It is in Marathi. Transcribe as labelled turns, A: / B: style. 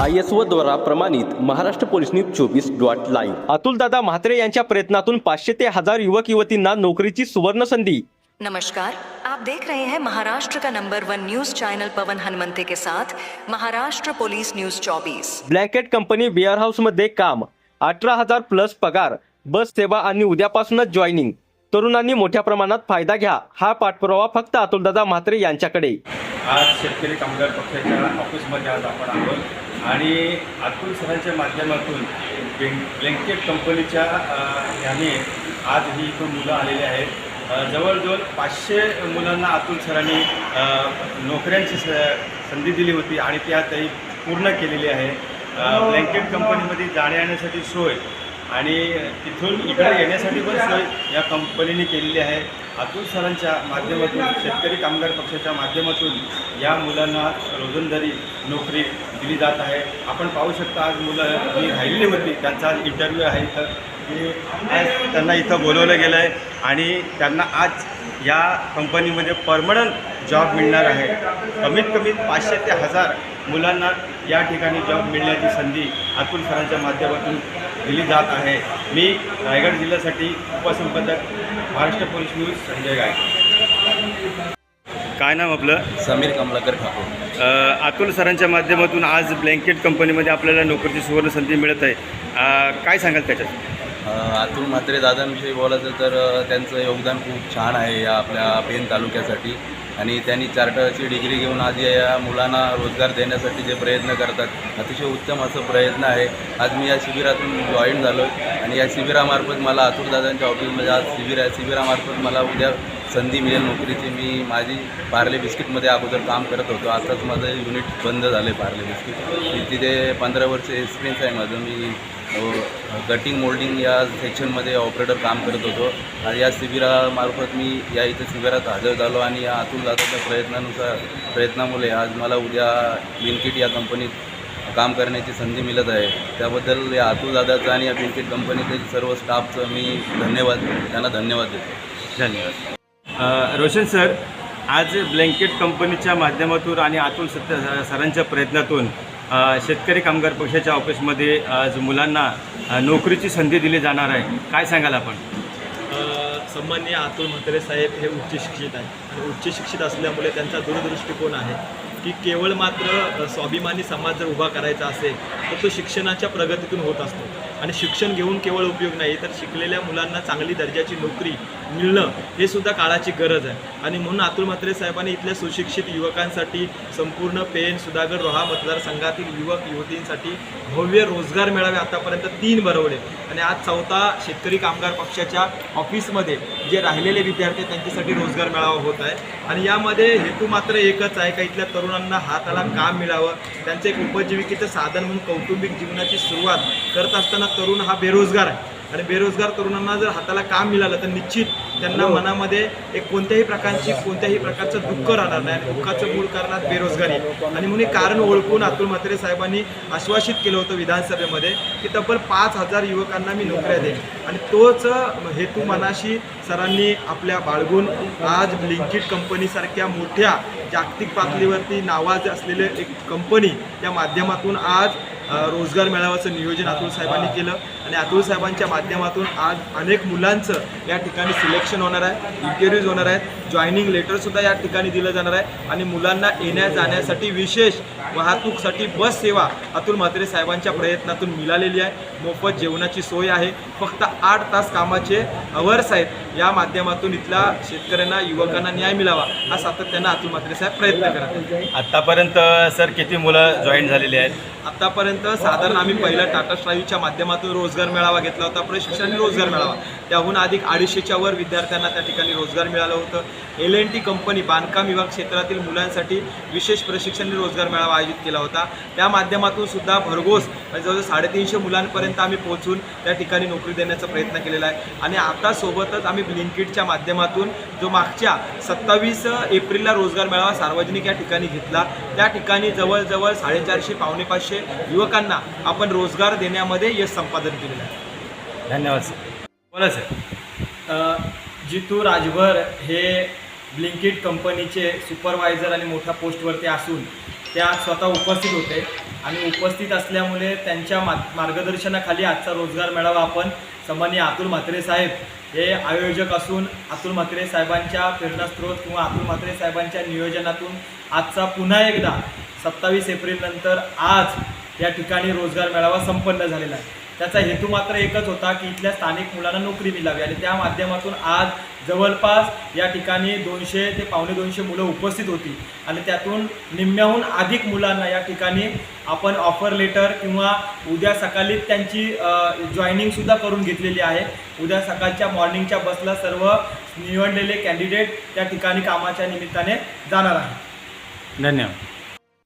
A: आय एस ओ द्वारा प्रमाणित महाराष्ट्र पोलीस न्यूज चोवीस डॉट लाईव्ह. अतुलदादा म्हात्रे यांच्या प्रयत्नातून पाचशे ते हजार युवक युवतींना नोकरीची सुवर्ण संधी.
B: नमस्कार. आप देख रहे हैं महाराष्ट्र का number one news channel Pavan Hanumante के साथ Maharashtra police news 24
A: blanket company wear हाऊसमध्ये काम. अठरा हजार प्लस पगार बस सेवा आणि उद्यापासूनच जॉईनिंग तरुणांनी मोठ्या प्रमाणात फायदा घ्या. हा पाठपुरावा फक्त अतुलदादा म्हात्रे यांच्याकडे.
C: आज शेतकरी कामगार पक्षाच्या ऑफिसमध्ये आज आपण आहोत. आणि अतुल सरांच्या माध्यमातून बें ब्लँकेट कंपनीच्या ह्याने आज ही इथं मुलं आलेली आहेत. जवळजवळ पाचशे मुलांना अतुल सरांनी नोकऱ्यांची स संधी दिली होती आणि ती आज पूर्ण केलेली आहे. ब्लँकेट कंपनीमध्ये जाण्या येण्यासाठी सोय आणि तिथून इकडे येण्यासाठी पण सोय या कंपनीने केलेली आहे. अतुल सरांच्या माध्यमातून शेतकरी कामगार पक्षाच्या माध्यमातून या मुलांना रोजंदारी नोकरी दिली जात आहे आपण पाहू शकता आज मुलं जी राहिलेली होती त्यांचा आज इंटरव्ह्यू आहे इथं. की आज त्यांना इथं बोलवलं गेलं आहे आणि त्यांना आज या कंपनीमध्ये परमनंट जॉब मिळणार आहे. कमीत कमी पाचशे ते हजार मुलांना या ठिकाणी जॉब मिळण्याची संधी अतुल सरांच्या माध्यमातून दिली जात आहे. मी रायगड जिल्ह्यासाठी उपसंपादक महाराष्ट्र पोलीस न्यूज संजय गाय काय नाव आपलं?
D: समीर कमलाकर ठाकूर.
C: अ, अतुल सरांच्या माध्यमातून आज ब्लँकेट कंपनीमध्ये आपल्याला नोकरीची सुवर्ण संधी मिळत आहे. काय सांगाल त्याच्यात?
D: अ, अतुल म्हात्रे दादांविषयी बोलायचं तर त्यांचं योगदान खूप छान आहे या आपल्या पेन तालुक्यासाठी. आणि त्यांनी चार्टरची डिग्री घेऊन आज या मुलांना रोजगार देण्यासाठी जे प्रयत्न करतात अतिशय उत्तम असं प्रयत्न आहे. आज मी या शिबिरातून जॉईन झालो आणि या शिबिरामार्फत मला अतुलदादांच्या ऑफिसमध्ये आज शिबिर आहे. शिबिरामार्फत मला उद्या संधी मिळेल नोकरीची. मी माझी पार्ले बिस्किटमध्ये अगोदर काम करत होतो. आताच माझं युनिट बंद झालं आहे पार्ले बिस्किट. मी तिथे पंधरा वर्ष एक्सपिरियन्स आहे माझं. मी कटिंग मोल्डिंग या सेक्शनमध्ये ऑपरेटर काम करत होतो. आणि या शिबिरामार्फत मी या इथं शिबिरात हजर झालो आणि या अतुल दादाच्या प्रयत्नानुसार प्रयत्नामुळे आज मला उद्या विनकिट या कंपनीत काम करण्याची संधी मिळत आहे. त्याबद्दल या अतुल दादाचं आणि या बिनकिट कंपनीतील सर्व स्टाफचं मी धन्यवाद त्यांना धन्यवाद देतो.
C: धन्यवाद. रोशन सर आज ब्लँकेट कंपनीच्या माध्यमातून आणि अतुल सत्य सरांच्या प्रयत्नातून शेतकरी कामगार पक्षाच्या ऑफिसमध्ये आज मुलांना नोकरीची संधी दिली जाणार आहे. काय सांगाल आपण?
E: अ, सन्माननीय अतुल म्हात्रे साहेब हे उच्च शिक्षित आहेत. आणि उच्च शिक्षित असल्यामुळे त्यांचा दूरदृष्टिकोन आहे. की केवळ मात्र स्वाभिमानी समाज जर उभा करायचा असेल तर तो शिक्षणाच्या प्रगतीतून होत असतो. आणि शिक्षण घेऊन केवळ उपयोग नाही तर शिकलेल्या मुलांना चांगली दर्जाची नोकरी मिळणं हे सुद्धा काळाची गरज आहे. आणि म्हणून अतुल म्हात्रे साहेबांनी इथल्या सुशिक्षित युवकांसाठी संपूर्ण पेन सुधागड रोहा मतदारसंघातील युवक युवतींसाठी भव्य रोजगार मेळावे आतापर्यंत तीन भरवले. आणि आज चौथा शेतकरी कामगार पक्षाच्या ऑफिसमध्ये जे राहिलेले विद्यार्थी त्यांच्यासाठी रोजगार मेळावा होत आहे. आणि यामध्ये हेतू मात्र एकच आहे का इथल्या तरुणांना हाताला काम मिळावं त्यांचं एक उपजीविकेचं साधन म्हणून कौटुंबिक जीवनाची सुरुवात करत असताना तरुण हा बेरोजगार आहे. आणि बेरोजगार तरुणांना जर हाताला काम मिळालं तर निश्चित त्यांना मनामध्ये एक कोणत्याही प्रकारची कोणत्याही प्रकारचं दुःख राहणार नाही. आणि दुःखाचं मूळ कारणात बेरोजगारी. आणि म्हणून हे कारण ओळखून अतुल म्हात्रे साहेबांनी आश्वासित केलं होतं विधानसभेमध्ये की तब्बल पाच हजार युवकांना मी नोकऱ्या देईन. आणि तोच हेतू मनाशी सरांनी आपल्या बाळगून आज ब्लिंकिट कंपनीसारख्या मोठ्या जागतिक पातळीवरती नावाज असलेले एक कंपनी या माध्यमातून आज रोजगार मेळाव्याचं नियोजन अतुल साहेबांनी केलं. आणि अतुल साहेबांच्या माध्यमातून आज अनेक मुलांचं या ठिकाणी सिलेक्शन होणार आहे इंटरव्ह्यूज होणार आहेत. जॉईनिंग लेटरसुद्धा या ठिकाणी दिलं जाणार आहे. आणि मुलांना येण्या जाण्यासाठी विशेष वाहतूकसाठी बस सेवा अतुल म्हात्रे साहेबांच्या प्रयत्नातून मिळालेली आहे. मोफत जेवणाची सोय आहे. फक्त आठ तास कामाचे अवर्स आहेत. या माध्यमातून इथल्या शेतकऱ्यांना युवकांना न्याय मिळावा हा सातत्यानं अतुल म्हात्रे साहेब प्रयत्न करत
C: आत्तापर्यंत सर किती मुलं जॉईन झालेली आहेत?
E: आतापर्यंत साधारण आम्ही पहिला टाटा स्ट्राईव्हच्या माध्यमातून रोजगार मेळावा घेतला होता. प्रशिक्षण रोजगार मेळावा. त्याहून अधिक अडीचशेच्या वर विद्यार्थ्यांना त्या ठिकाणी रोजगार मिळालं होतं. एल एन टी कंपनी बांधकाम विभाग क्षेत्रातील मुलांसाठी विशेष प्रशिक्षण आणि रोजगार मेळावा आयोजित केला होता. त्या माध्यमातून सुद्धा भरघोस म्हणजे जवळजवळ साडेतीनशे मुलांपर्यंत आम्ही पोहोचून त्या ठिकाणी नोकरी देण्याचा प्रयत्न केलेला आहे. आणि आता सोबतच आम्ही ब्लिंकिटच्या माध्यमातून जो मागच्या सत्तावीस एप्रिलला रोजगार मेळावा सार्वजनिक या ठिकाणी घेतला. त्या ठिकाणी जवळजवळ साडेचारशे पावणे पाचशे युवकांना आपण रोजगार देण्यामध्ये यश संपादन केलेलं आहे.
C: धन्यवाद सर. बोला सर.
F: जितू राजभर हे
E: ब्लिंकिट कंपनीचे सुपरवायझर आणि मोठ्या पोस्टवरती असून त्या स्वतः उपस्थित होते. आणि उपस्थित असल्यामुळे त्यांच्या मा मार्गदर्शनाखाली आजचा रोजगार मेळावा आपण सन्मान्य अतुल म्हात्रे साहेब हे आयोजक असून अतुल म्हात्रे साहेबांच्या प्रेरणास्त्रोत किंवा अतुल म्हात्रे साहेबांच्या नियोजनातून आजचा पुन्हा एकदा सत्तावीस एप्रिलनंतर आज या ठिकाणी रोजगार मेळावा संपन्न झालेला आहे. त्याचा हेतू मात्र एकच होता की इथल्या स्थानिक मुलांना नोकरी मिळावी. आणि त्या माध्यमातून आज जवळपास या ठिकाणी दोनशे ते पावणे दोनशे मुलं उपस्थित होती. आणि त्यातून निम्म्याहून अधिक मुलांना या ठिकाणी आपण ऑफर लेटर किंवा उद्या सकाळी त्यांची जॉईनिंगसुद्धा करून घेतलेली आहे. उद्या सकाळच्या मॉर्निंगच्या बसला सर्व निवडलेले कॅन्डिडेट त्या ठिकाणी कामाच्या निमित्ताने जाणार आहे
C: धन्यवाद.